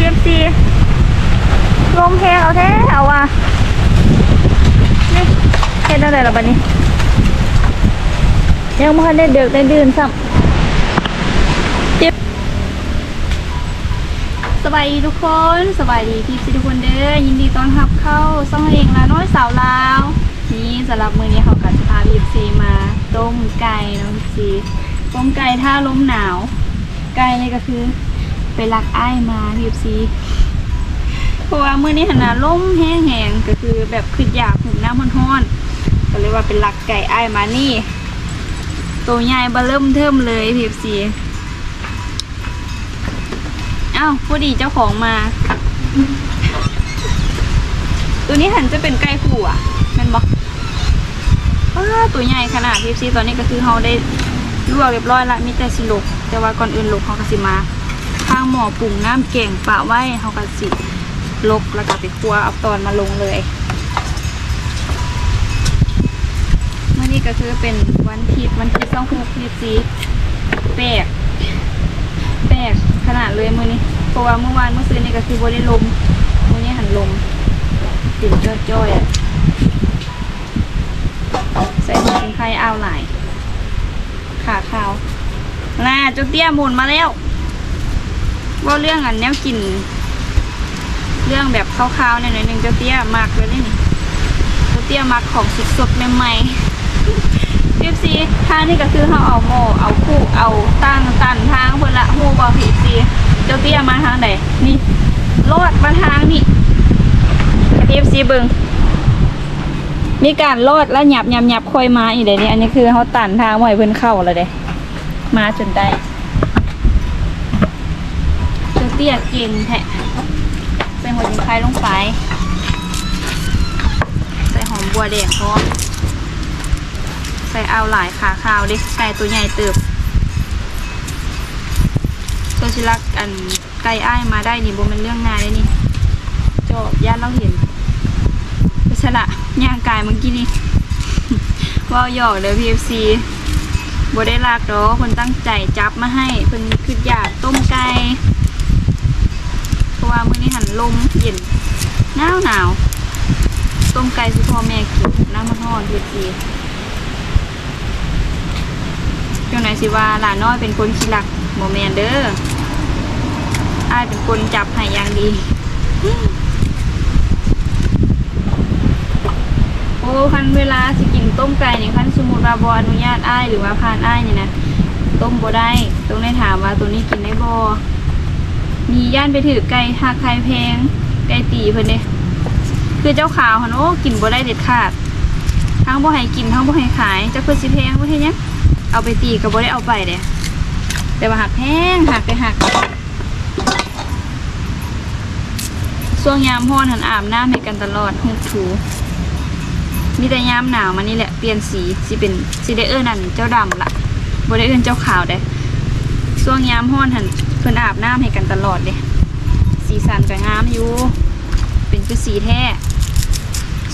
พีเอฟซีลมแหงเอาแท้เอาว่ะนี่เฮ็ดอะไรล่ะบัดนี้ ยังไม่ทันได้เดือกได้ดื่นซ้ำจิ๊บสบายดีทุกคนสบายดีพี่ซีทุกคนเด้อยินดีต้อนรับเข้าซ่องเองละน้อยสาวลาว นี่สำหรับมื้อนี้เขาก็จะพาพี่ซีมาต้มไก่เนาะพี่ซีต้มไก่ท่าลมหนาว ไก่นี่ก็คือ ไปลักอ้ายมาพี่ซีเพราะว่าเมื้อนี้หนหนาลมแห้งๆก็คือแบบคืออยากหุบน้ำร้อนๆก็เลยว่าเป็นลักไก่อ้ายมานี่ ตัวใหญ่บเริ่มเทิมเลยพีฟซีอ้าวพอดีเจ้าของมา ตัวนี้หันจะเป็นไก่ผูอะแมันบอกว้าตัวใหญ่ขนาดพีฟซีตอนนี้ก็คือเขาได้ลวกเรียบร้อยละมีแต่สิลกแต่ว่าก่อนอื่นลกเขาก็สิมา ข้างหม้อปรุงน้ำแกงปะไว้เขาก็สิลกแล้วก็ไปคั่วเอาตอนมาลงเลยเมื่อนี้ก็คือเป็นวันทิศวันที่สองหกพีซีแปลกแปลกขนาดเลยมื่อนี้เพราะว่าเมื่อวานเมื่อคืนนี่ก็คือบ่ได้ลมมื่อนี้หันลมติ่นจ้อยๆอะใส่หัวเป็นไข่อ้าวหลายขาขาวน่าจุดเตี้ยหมุนมาแล้ว ว่าเรื่องอันแนวกิน เรื่องแบบคร่าวๆเนี่ยหน่อยหนึ่งเจ้าเตี้ยมากเลยนี่เจ้าเตี้ยมากของสดๆใหม่ๆพีซีทางนี่ก็คือเขาเอาโมเอาคู่เอาตั้งตันทางเพื่อนละหูบอพีซีเจ้าเตี้ยมาทางไหนนี่ลอดมาทางนี่พีซีเบิงมีการลอดแล้วหยับหยับหยับคอยมาอีกเดี๋ยนี้อันนี้คือเขาตันทางไว้เพื่อนเข้าแล้วเด้มาจนได้ เจ้าเตี้ยเก่งแทะใส่หัวจิงไคลงไป ใส่หอมบัวแดงพร้อมใส่เอาหลายขาขาวดิไก่ตัวใหญ่เติบโซชิลักอันไก่อ้ายมาได้นี่บ่เป็นเรื่องง่ายเลยนี่จอบญาติเราเห็นไปชละย่างกายเมื่อกี้นี่ว่าหยอกเด้อ PFC บ่ได้ลากดอกคนตั้งใจจับมาให้เพิ่นคืออยากต้มไก่ ว่ามื้อนี้หันลมเย็นหนาวหนาวต้มไก่สิพ่อแม่กินน้ำมันร้อน PFC เจ้าไหนสิว่าหลานน้อยเป็นคนขี้รักโมแมนเด้ออ้ายเป็นคนจับให้อย่างดี โอ้คันเวลาสิกินต้มไก่เนี่ยคันสมมุติว่าบออนุญาตอ้ายหรือว่าพานอ้ายเนี่ยนะต้มบ่ได้ต้องได้ถามว่าตัวนี้กินได้บ่ มีย่านไปถือไก่หักไข่แพง ไก่ตีเพิ่นเด้คือเจ้าขาวหันโอ้กินบ่ได้เด็ดขาด ทั้งบ่ให้กินทั้งบ่ให้ขายจะเพิ่นสิแพงบ่เฮ็ดหยังเอาไปตีก็บ่ได้เอาไปเด้แต่ว่าหักแพงหักไปหักช่วงยามร้อนหันอาบน้ำให้กันตลอดหุบถูมีแต่ยามหนาวมานี่แหละเปลี่ยนสีสิเป็นสิได้เอิ้นนั่นเจ้าดำละบ่ได้เอิ้นเจ้าขาวเด้ ช่วงยามร้อนหันเพิ่นอาบน้ำให้กันตลอดเด้สีสันก็งามอยู่ เป็นคือสีแท้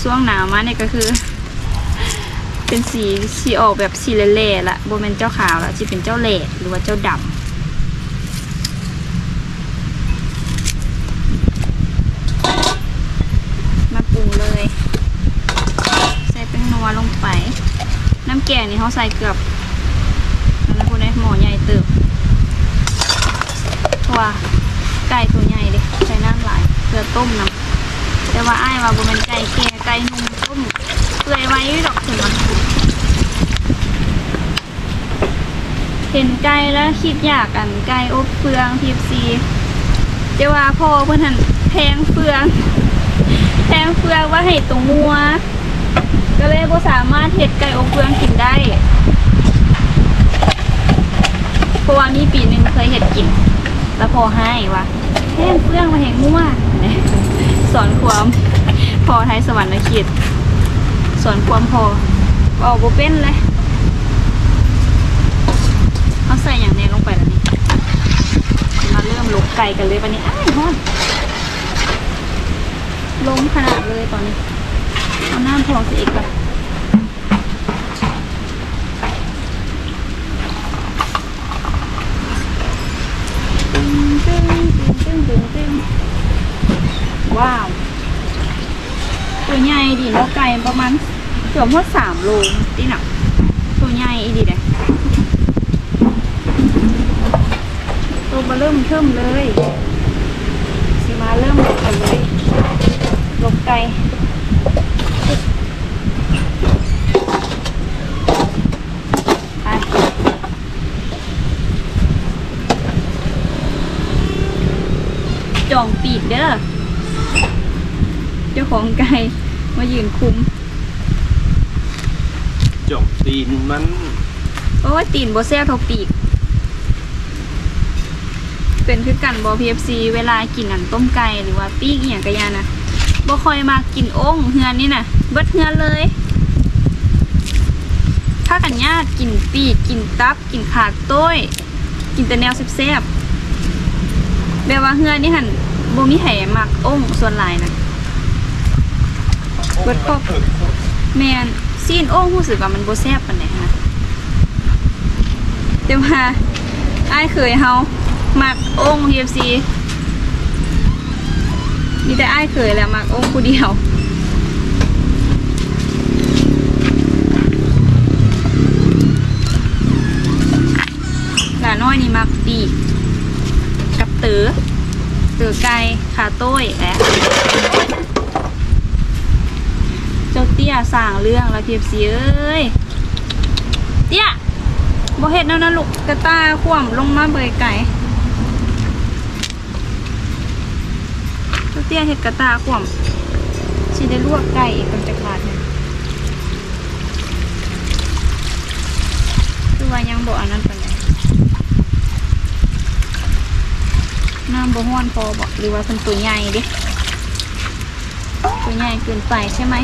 ช่วงหนาวมาเนี่ยก็คือ เป็นสีสีออกแบบสีเล่ๆละโบเป็นเจ้าขาวละจะเป็นเจ้าเล่หรือว่าเจ้าดำมาปูเลยใส่แป้งนัวลงไป น้ำแกงนี่เขาใส่เกือบนั่นนะคุณได้หมอใหญ่เติบ ว่าไก่ตัวใหญ่เลยใส่น้ำหลายเพื่อต้มน้ำแต่ว่าอ้ายว่าโบเป็นไก่แก่ไก่นุ่มต้มเปื่อยไว้ดอกถึงมันเห็นไก่แล้วคิดอยากอันไก่อบเฟืองพีฟซีเจ้าว่าพ่อเพื่อนหันแพงเฟืองแพงเฟืองว่าให้ตรงงัว ก็เลยบ่สามารถเห็ดไก่อบเฟืองกินได้เพราะว่ามีปีหนึ่งเคยเห็ดกิน แล้วพอให้ว่าแพงเฟื่องมาแหงงัวเนี่ยสอนความพอไทยสวรรค์นะคิดสอนความพอบอกบ่เป็นเลยเขาใส่อย่างแนี้ลงไปแล้วนี่มาเริ่มลกไก่กันเลยวันนี้อ้ายฮอนล้มขนาดเลยตอนนี้เอาน้ำพองสิอีกละตึ้ ตึ้งตึ้งว้าว ตัวใหญ่ดีนกไก่ประมาณเกือบพอสามโลตีหนักตัวใหญ่อีดีเด้ตัวมาเริ่มเทิมเลยสิมาเริ่มกันเลยลกไก่ไปจองปีก เด้อเจ้าของไก่มายืนคุมจบตีนมันเพราะว่าตีนโบเซ่ทอปีก เป็นคือกันบอ PFC เวลากินอันต้มไก่หรือว่าปีกอหย่างกะยานะบ่ค่อยมากินโอ่งเฮือนนี่นะเบิดเฮือนเลย ถ้ากันญาติกินปีกกินตับกินขาดต้ย กินแต่แนวแซ่บๆแบบว่าเฮือนนี่หัน บ่มีไห่มักอ่งส่วนหลายนะ เบิดครบแมนซีนโอ้งรู้สึกว่ามันโบแซบปานไหนนะแต่ว่าอ้ายเคยเฮามักโอ่ง KFC มีแต่อ้ายเคยแหละมักโอ่งผู้เดียว หลาน้อยนี่มักปีกกับเต๋อ ต๋อไก่ขาโต้ยและเจ้าเตี้ยสร้างเรื่องแล้วเพียบสีเอ้ยเตี้ยบ่เฮ็ดแนั่นนะลูกกระตาคว่ำลงมาเบยไก่เจ้าเตี้ยเฮ็ดกระตาคว่ำสิได้ลวกไก่อีกกันจักบาทเนี่ยคือว่ายังบ่อันนั้นไป น้ำบ่ฮ้อนพอบ่หรือว่าเพิ่นตัวใหญ่ดิตัวใหญ่เกินไปใช่ไหม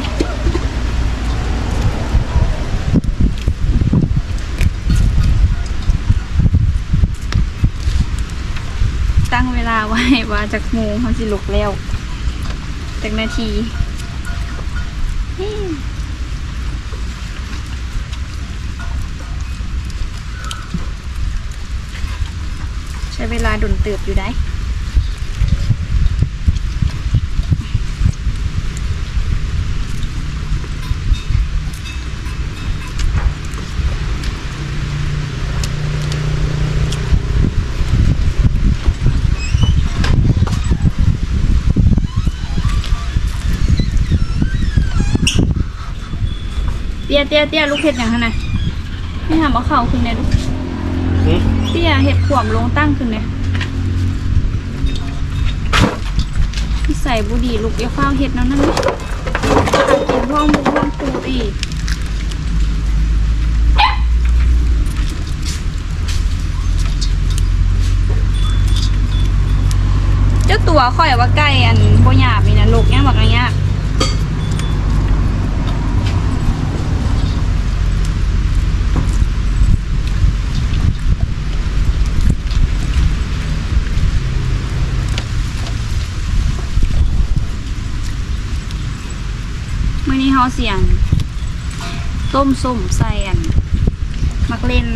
ตั้งเวลาไว้ว่าจากโมงเขาสิลุกแล้วจากนาทีใช้เวลาดุนเติบอยู่ได้ ยเตี้ยเตี้ยลูกเห็ดอย่างขนาดไม่ทำเอาเข่าขึ้นเลยลูกเตี้ยเห็ดขวมลงตั้งขึ้นเลยที่ใส่บุดีลูกอย่าฟ้าวเห็ดนั้นนั่นนะกินพ่อมุกพ่อปูอีกเจ้าตัวข่อยว่าไก่อันโบหยาบนี่นะลูกเนี่ยบอกง่ายๆมื่อนี้าเสียงต้มส้มใส่อันมักเลน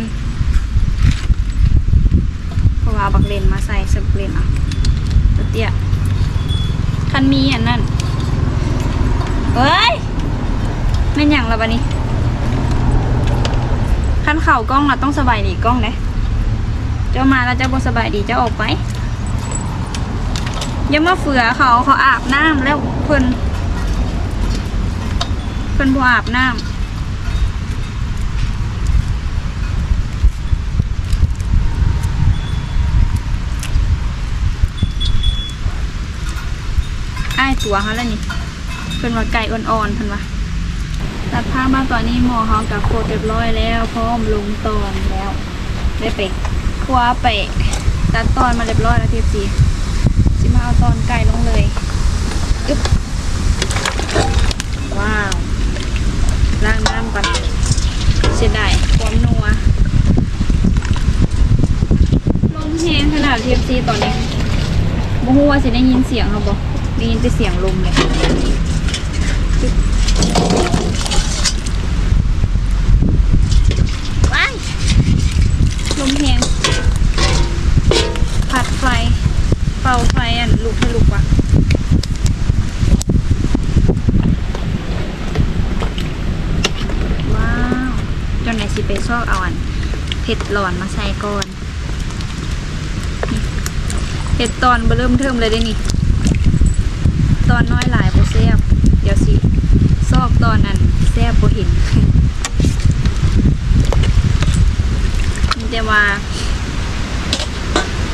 เพราะว่าบักเลนมาใส่สับเลนอะตัวเตี้ยคันมีอันนั้นเฮ้ยแม่อย่างละบะนี้คันเข่ากล้องเราต้องสบายดีกล้องเด้เจ้ามาแล้วเจ้าบ่สบายดีเจ้าออกไปย่ามาเฟือเขาเขาอาบน้ำแล้วเพิ่น เพิ่นบ่อาบน้ำอ้ตัวเขาแล้วนี่เพิ่นว่าไก่อ่อนๆเพิ่นว่าตัดผ้ามาตอนนี้หมอเขากับโคเรียบร้อยแล้ว พร้อมลงตอนแล้ว ได้ไปคว้าไปตัดตอนมาเรียบร้อยแล้วทีสีสิมาเอาตอนไก่ลงเลยอึ๊บว้าว ล้างน้ำก่อนเสียดายความนัวลมแห้งขนาด TFC ตอนนี้บ่ฮู้ว่าสิได้ยินเสียงเขาบ่ได้ยินแต่เสียงลมเลยว้ายลมแห้งผัดไฟ เป่าไฟอันลุกให้ลุกว่ะ ซอกเอาอันเผ็ดหลอนมาใส่ก่อนเผ็ดตอนเบอเริ่มเทิมเลยได้นี่ ตอนน้อยหลายโบ่แซ่บเดี๋ยวสิ ซอกตอนนั้นแซ่บบ่เห็นมันจะว่า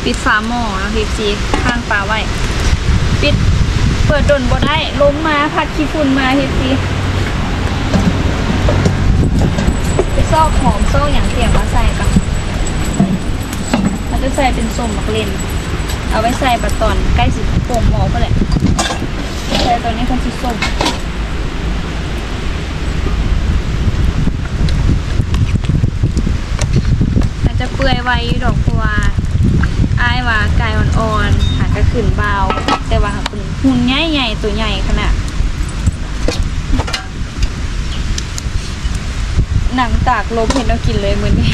ปิดฝาหม้อแล้วทีซีข้างปลาไว้ ปิดเปิดดนบ่ได้ล้มมาพัดขี้ฝุ่นมาทีซีไปซอกหอ มซอกอย่างเสียงมาใส่กันมันจะใส่เป็นส้มมักเลนเอาไว้ใส่ปัดตอนใกล้สิโป่งหมอก็แหละใส่ตอนนี้คนสิส้มมันจะเปื่อยไวดอกเพราะว่าอายว่าไก่อ่อนๆหางก็ขึ้นเบาแต่ว่าหากเป็นหุ่นใหญ่ๆตัวใหญ่ขนาด หนังตากลมเห็นเรากินเลยมือนี้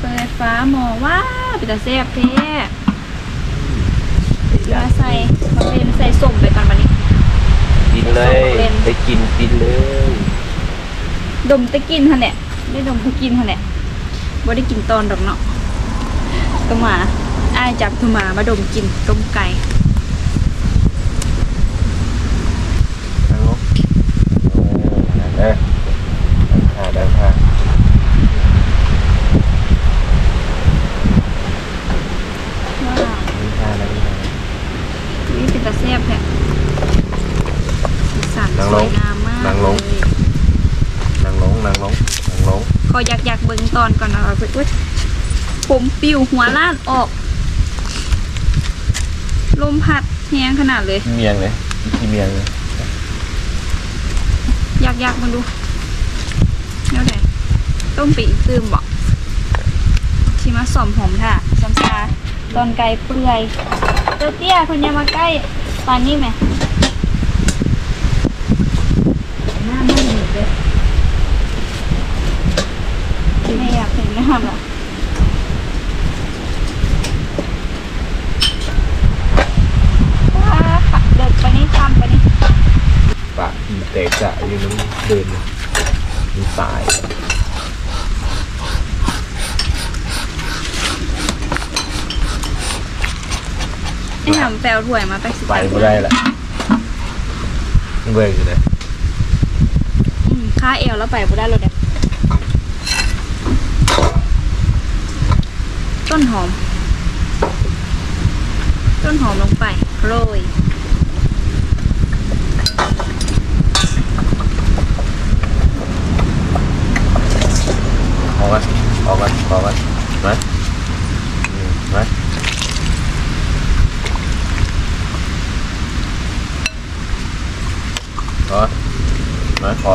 เปิดฟ้าหมองว้าวเป็นตาแซ่บแท้มาใส่มาเป็นใส่ส้มไปก่อนมานี้ กินเลยเล่นไปกินกินเลย ดมตะกินฮะเนี่ยได้ดมตะกินฮะเนี่ยบ่ได้กินตอนดอกเนาะตัวหมาอ้ายจับตัวหมามาดมกินต้มไก่ นั่งลงเออเดินทางเดินทาง ว้าว เดินทางเดินทาง นี่เป็นตาแซ่บแท้สีสัน นั่ง ส ลวงยงามมากนั่งลงเลยนั่งลงนั่งลงนั่งลงขออยากอยากเบิ่งตอนก่อนนะเอาไปอุ้ยผมปิวหัวล้านออก ลมพัดแห้งขนาดเลย เมียงเลยกินเมียงเลย อยากอยากมาดูเดี๋ยวไหนต้มปีกตื้มบอกชิมาสอมหอมค่ะซ้ำซาตอนไก่เปื่อยเจ้าเตี้ยคนอยามาใกล้ตอนนี้ไหมหน้าไม่หนีเลย ไม่อยากเห็นหน้าหรอว้าค่ะเดินไปนี่ทำไปนี่ปากอีแตกจะอยู่นั้นเดินมันตายไอ้หำแปลวถ้วยมาไปสิไปไม่ได้ละเบื่ออยู่เลยอืมค่าเอวแล้วไปบ่ได้เลยเนี่ย ต้นหอม ต้นหอมลงไปโรยออกมาออกมาออกมามาอืมมาขอมาขอ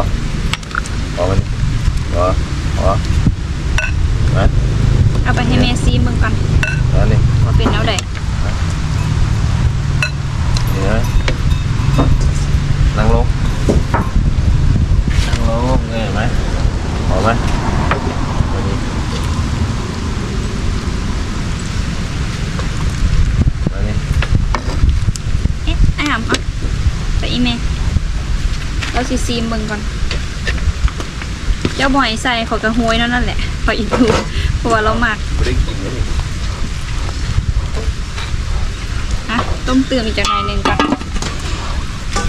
ขอมันขอขอมา เอาไปให้เมซีมึงก่อน แล้วนี่ ว่าเป็นแล้วใด นี่นะนั่งลงนั่งลงเงยไหมขอไหมวันนี้มานี่ เอ๊ะไอ้หำอะไป อีเมเราสิซีมึงก่อน เจ้าบอยใส่ขอกระหวยนั่นนั่นแหละขออีกดูเพราะว่าเราหมักฮะต้มเติมอีกจากไหนหนึ่งก่อน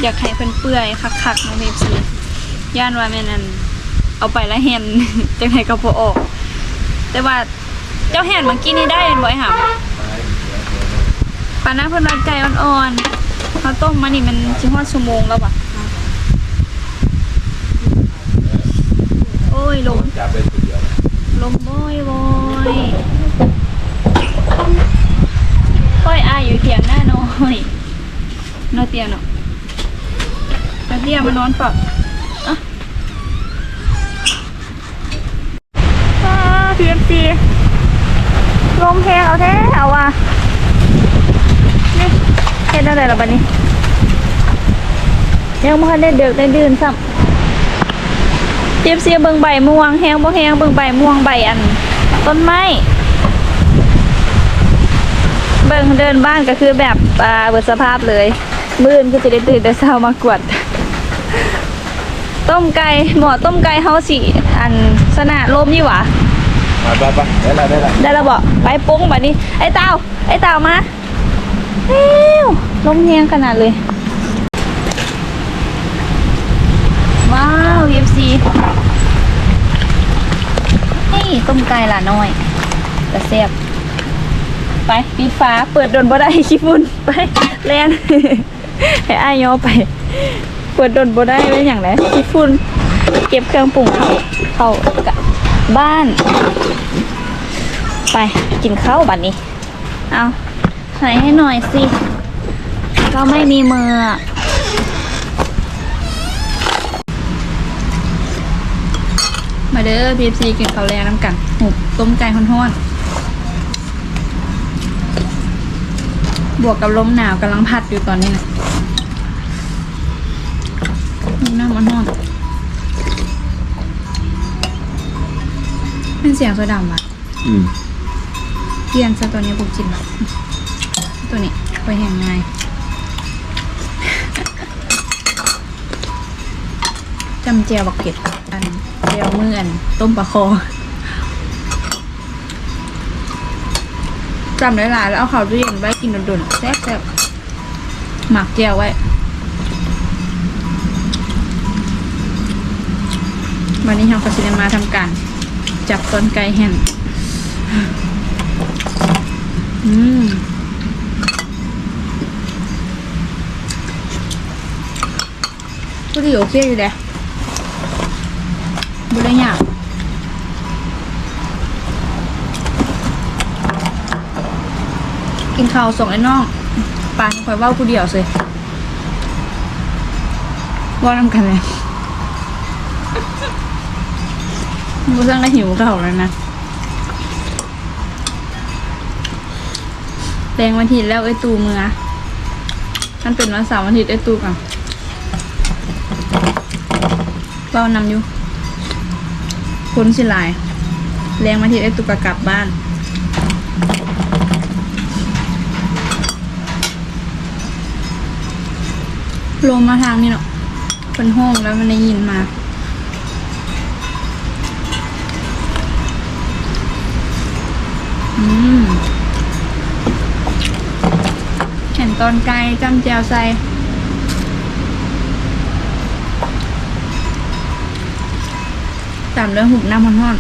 อยากให้เพิ่นเปื่อยคักๆน้องเมฟซีย่านว่าแม่นันเอาไปแล้วเห็นจังไห้ก็พอออก แต่ว่าเจ้าแห่นเมื่อกี้นี่ได้เห็นบ่ไอ้หำปานะเพิ่นรัดไก่อ่อนๆ ขาต้มมานี่มันชิฮอดชั่วโมงแล้วป่ะโอ้ยลมจับเป็นตัวเดียวลมโอยโอยค่อยอายอยู่เถียงหน้าน้อยนอนเตียงเนาะนอนเตียงมานอนเปล่าอะเพียนปีลมแพงเอาแท้เอาว่ะ เห็นอะไรล่ะบัดนี้ ยังไม่ทันได้เดือกได้ดื่นซ้ำเทียบเสียเบิ่งใบม่วงแห้งบ่แห้งเบิ่งใบม่วงใบอัน ต้นไม้เบิ่งเดินบ้านก็คือแบบอ่าเบิดสภาพเลย มื่นก็จะได้ตื่นแต่เช้ามากวด ต้มไก่หมอต้มไก่เฮาสิอันสนะลมยี่หวะไปไปไปได้ละได้ละได้แล้วบอกไปปุ้งแบบนี้ ไอ้เต่าไอ้เต่ามาเอ้ว ลมเนียงขนาดเลย ว้าวเอฟซีนี่ต้มไก่ละน้อยแต่แซ่บไปปีฟ้าเปิดโดนบ่ได้ขี้ฝุ่นไปแลนให้อายย่อไป เปิดโดนบ่ได้เป็นอย่างไรขี้ฝุ่นเก็บเครื่องปรุงเขาเข้ากบ้าน ไปกินข้าวบัดนี้ เอาใส่ให้หน่อยสิ ก็ไม่มีมืออะมาเด้อพีซีกินข้าวแรงน้ำกันหุบต้มไก่ฮ้อนๆ บวกกับลมหนาวกำลังพัดอยู่ตอนนี้นะนี่น้ำมันฮ้อนเป็นเสียงโซดาว่ะอืมเปลี่ยนซะตัวนี้บุกจินแบบตัวนี้ไปแห่งไงาย จำเจียวบักเก็ตอันเจียวมืออันต้มปลาคอจำหลายๆแล้วเอาเขาตู้เย็นไว้กินดุนๆแซ่บๆหมักเจียวไว้ วันนี้เราก็จะมาทำการ จับต้นไก่แห่นอืมก็ดีโอเคอยู่เด้ บุได้ยากกินข้าวส่งไอ้น้องปานคอยเว้าผู้เดียวสิเว่านำกันเลยบูสั่งได้หิวเขาแล้วนะแรงวันทิตแล้วไอ้ตูมือมันเป็นวันเสาร์วันอาทิตย์ไอ้ตูกันเป้านำอยู่ คนสิหลาย แรงวันอาทิตย์ไอ้ตูก็กลับบ้าน ลมมาทางนี้เนาะเป็นห้องแล้วมันได้ยินมาอืมเห็นตอนไกลจำแจวใส่ ตามเรื่องหุบน้ำมันห้อน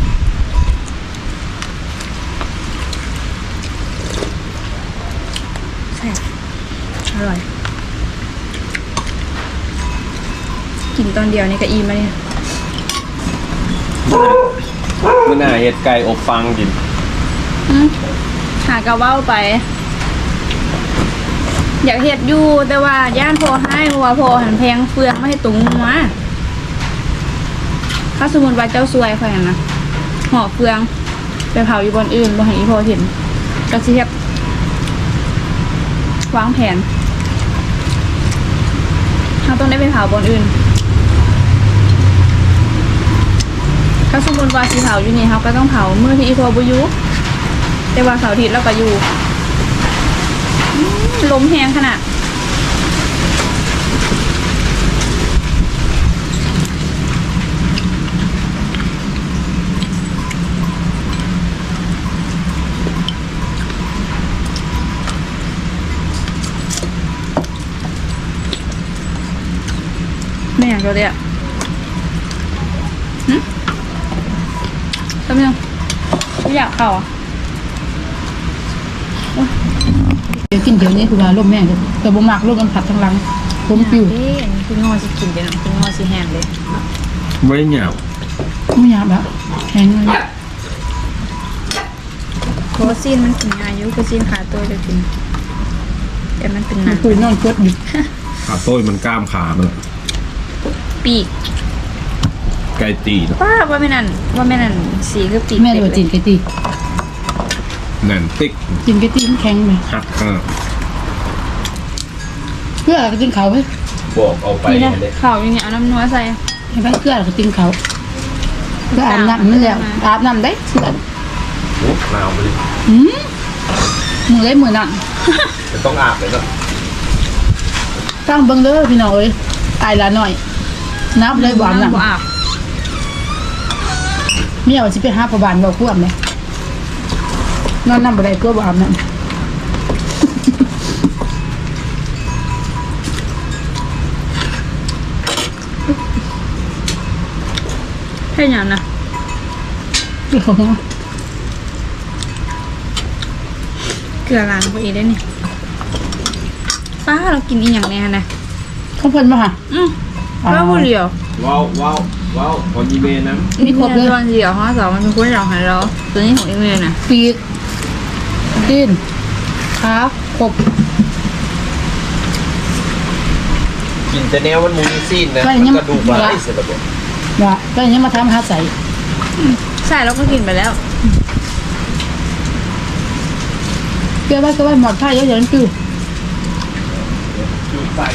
แซ่บอร่อย กินตอนเดียวนี่ก็อิ่มแล้วเนี่ยมื่อหน้าเห็ดไก่อบฟังกินอืมหากระเว้าไป อยากเห็ดอยู่แต่ว่าย่านพอให้เพราะว่าพอหันแพงเฟืองไม่ให้ตุงมา ถ้าสมมติว่าเจ้าซวยค่อยนนะห่อเฟืองไปเผาอยู่บนอื่นบ่ให้อีพอเห็นก็สิเฮ็ดวางแผนเราต้องได้ไปเผาบนอื่น ถ้าสมมติว่าสิเผาอยู่นี่เขาก็ต้องเผาเมื่อที่อีพอบุยุแต่ว่าเสาร์อาทิตย์เราก็อยู่ลมแหงขนาด อยากเราเลยอะหึทำยังไม่อยากเข้าอะเดี๋ยวกินเดี๋ยวนี้คือว่าลมแม่งแต่บ่มักลมมันผัดทั้งหลังผมปิวเอ๊ะอันนี้คืองอสิกินเดี๋ยวนะคืองอสิแห้งเลยไม่ได้เหนียวไม่อยากแล้วแห้งเลยโคซีนมันกินง่ายอยู่โคซีนขาตัวจะกินแต่มันเป็นหมันันงคุยนอนกดอยู่ขาโต้ยมันกล้ามขามัน ปีกไก่ตีนะป้าว่าไม่นั่นว่าไม่นั่นสีคือปีกแม่เลยว่าจีนไก่ตีแน่นติ๊กจีนไก่ตีมันแข็งไหมหักข้างเพื่ออะไรก็กินเขาไหมบอกเอาไปนี่นะเลยข่าวอย่างเงี้ยเอาน้ำนัวใส่เห็นไหมเพื่ออะไรก็กินเขาเพื่ออาบน้ำนั่นแหละอาบน้ำได้เพื่อนโอ้หนาวไปเลยหืมมือได้มือนั่นจะต้องอาบเลยเนาะตั้งเบิ่งเด้อพี่น้องเอ้ยอายละหน่อย นับเลยบ่อาบน้บ่อาบำเมียว่าสิไปหาประบานบ่ควมเลยนอนนำบ่ได้ก็บ่อาบน้แค่อย่างนะำที่เขาหัวเกลือล้างพอดีได้นี่ป้าเรากินอีหยังแน่นะเขาเพิ่นมาหาอืม ป้าผู้เดียวว้าวว้าวว้าวขอยีเมนนะมีครบเลยวันเดียวห้าสองมันเป็นคนเราให้เราตัวนี้ของเอเมนน่ะปีกตีนขาครบกินแต่แนวมันมูนซีนนะไม่มันยังกระดูกปลาไหลเสร็จแล้วบ่ว่าก็ยังมาทำหาใส่ใช่เราก็กินไปแล้วเกี่ยวไว้ก็ไว้หมดผ้าเยอะๆนั่นคือดูใส่